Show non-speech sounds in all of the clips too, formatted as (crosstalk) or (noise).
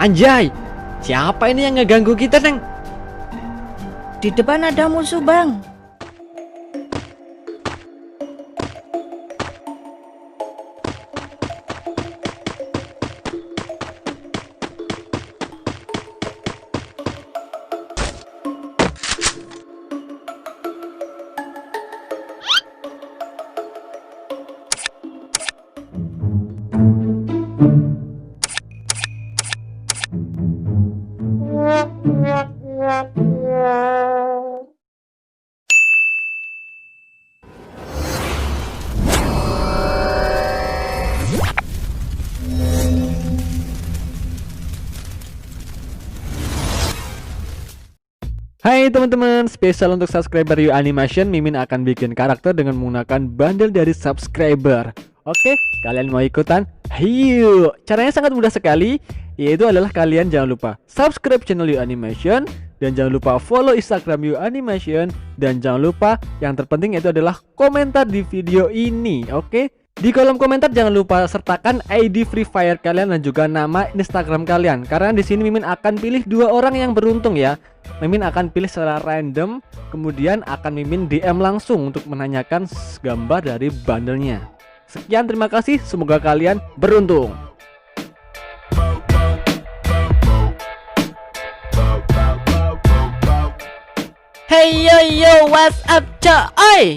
Anjay, siapa ini yang ngeganggu kita, Neng? Di depan ada musuh, Bang. Hai teman-teman, spesial untuk subscriber You Animation, Mimin akan bikin karakter dengan menggunakan bundle dari subscriber. Oke, kalian mau ikutan? Ayo, caranya sangat mudah sekali, yaitu adalah kalian jangan lupa subscribe channel You Animation dan jangan lupa follow Instagram You Animation dan jangan lupa yang terpenting itu adalah komentar di video ini, oke? Di kolom komentar jangan lupa sertakan ID Free Fire kalian dan juga nama Instagram kalian karena di sini Mimin akan pilih dua orang yang beruntung ya. Mimin akan pilih secara random, kemudian akan Mimin DM langsung untuk menanyakan gambar dari bandelnya. Sekian terima kasih, semoga kalian beruntung. Hey yo yo, what's up coy?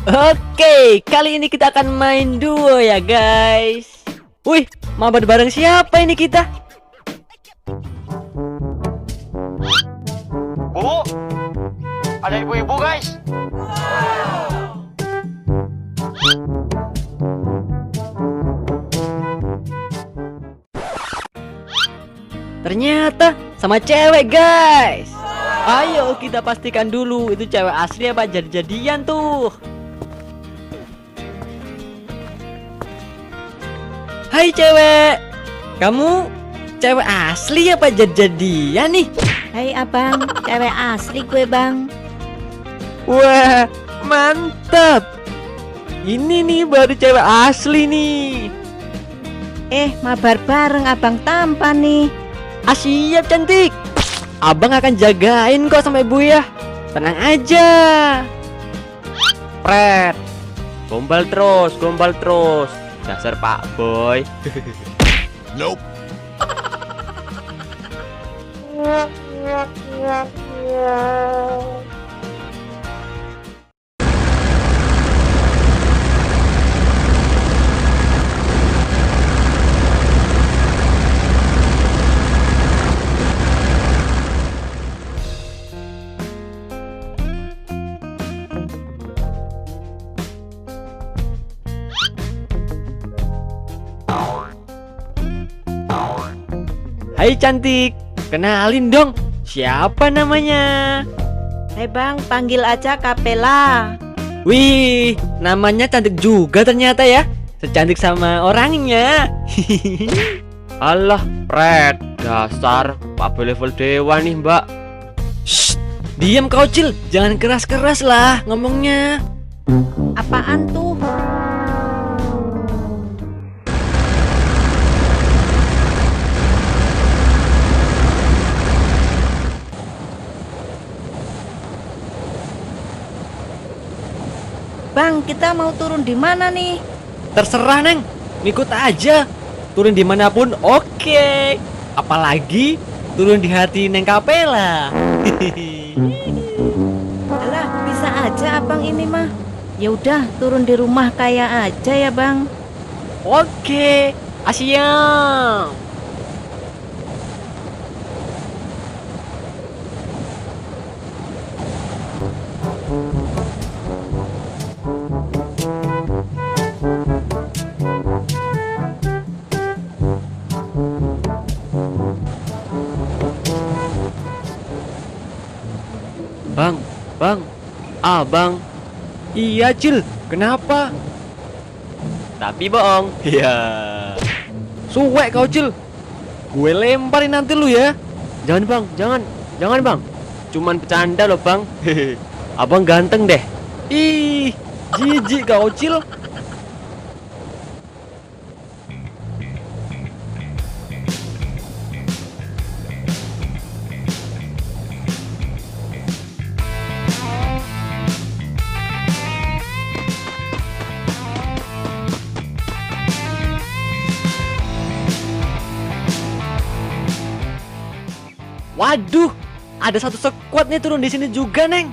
Oke, kali ini kita akan main duo ya guys. Wih, mabar bareng siapa ini kita? Bu, ada ibu-ibu guys. Ternyata sama cewek guys. Ayo kita pastikan dulu itu cewek asli apa jadi-jadian tuh. Hai cewek, kamu cewek asli apa jadi-jadian nih? Hai abang, cewek asli gue bang. Wah, mantap. Ini nih baru cewek asli nih. Eh, mabar bareng abang tampan nih. Ah siap cantik. Abang akan jagain kok sampai bu ya. Tenang aja. Pret. Gombal terus, gombal terus. Dasar Pak Boy. (laughs) Nope. (laughs) Hai cantik. Kenalin dong. Siapa namanya? Hai bang, panggil aja Kapela. Wih, namanya cantik juga ternyata ya. Secantik sama orangnya. (laughs) Allah, Pret. Dasar Pak level dewa nih, Mbak. Shh, diam kau cil. Jangan keras-keras lah ngomongnya. Apaan tuh? Bang, kita mau turun di mana nih? Terserah neng, ngikut aja. Turun di mana pun oke. Apalagi turun di hati neng Kapela. (laughs) Alah, bisa aja abang ini mah. Ya udah, turun di rumah kayak aja ya bang. oke, asyam. Bang, Bang. Ah, Bang. Iya cil, kenapa? Tapi bohong. Iya. Suwek kau cil. Gue lemparin nanti lu ya. Jangan, Bang. Jangan. Jangan, Bang. Cuman bercanda loh, Bang. (laughs) Abang ganteng deh. Ih, jijik kau cil. Waduh, ada satu squad nih turun di sini juga, Neng.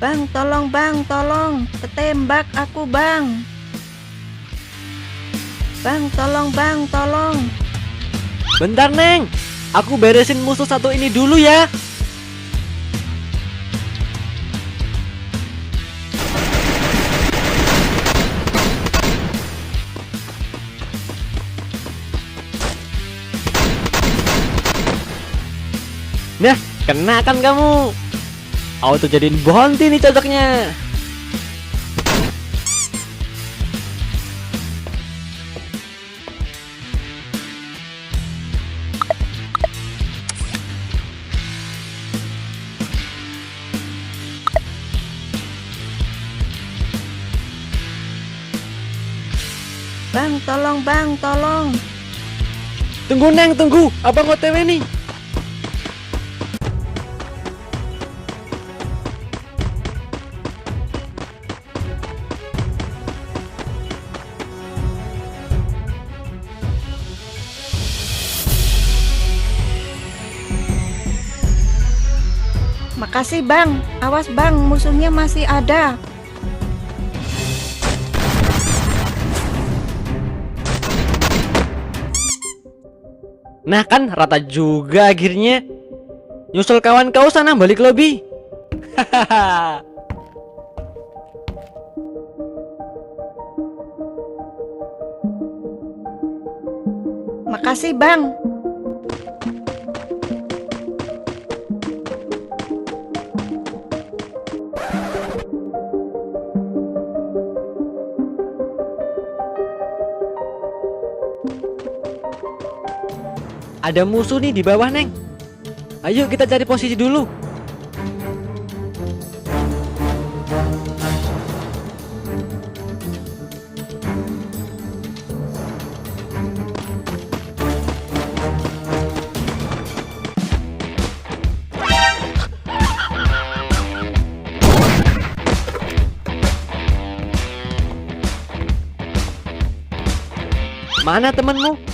Bang, tolong bang, tolong. Ketembak aku bang. Bang, tolong bang, tolong. Bentar, Neng. Aku beresin musuh satu ini dulu ya. Nah, kena kan kamu? Auto jadiin bounty nih cocoknya. Bang, tolong bang, tolong. Tunggu Neng, tunggu. Abang OTW nih. Makasih bang. Awas bang, musuhnya masih ada. Nah kan rata juga akhirnya Nyusul kawan kau sana balik lobby Hahaha (laughs) Makasih bang. Ada musuh nih di bawah Neng Ayo kita cari posisi dulu Mana temanmu?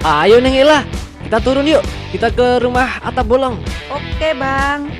Ayo Neng Ella, kita turun yuk. Kita ke rumah atap bolong. Oke bang.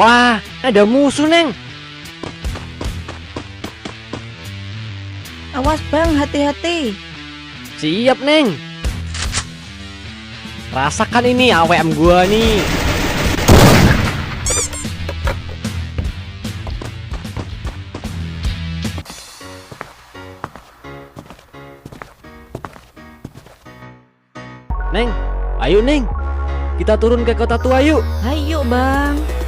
Wah, ada musuh Neng. Awas bang, hati-hati. Siap Neng. Rasakan ini AWM gua nih. Neng, ayo Neng. Kita turun ke kota tua yuk. Ayo bang.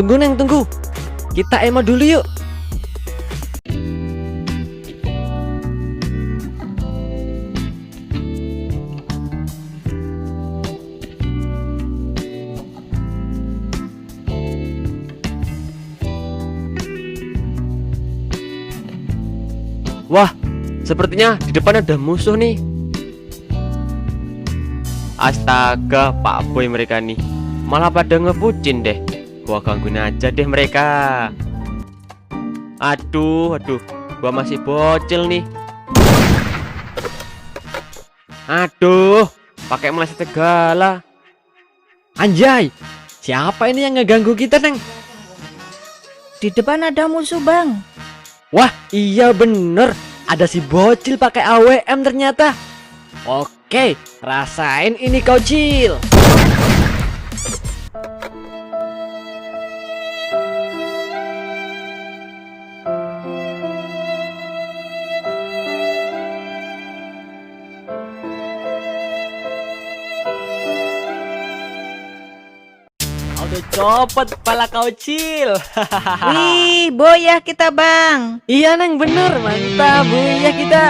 Tunggu Neng, tunggu. Kita emo dulu yuk. Sepertinya di depan ada musuh nih. Astaga, Pak Boy mereka nih. Malah pada ngebucin deh. Gua gangguin aja deh mereka. Aduh, aduh. Gua masih bocil nih. Aduh, pakai meleset segala. Anjay, siapa ini yang ngeganggu kita, Neng? Di depan ada musuh, Bang. Wah, iya bener. Ada si bocil pakai AWM ternyata. Oke, rasain ini kau cil. Copot kepala kau cil. Wih, boyah kita, Bang. Iya neng bener mantap bu ya kita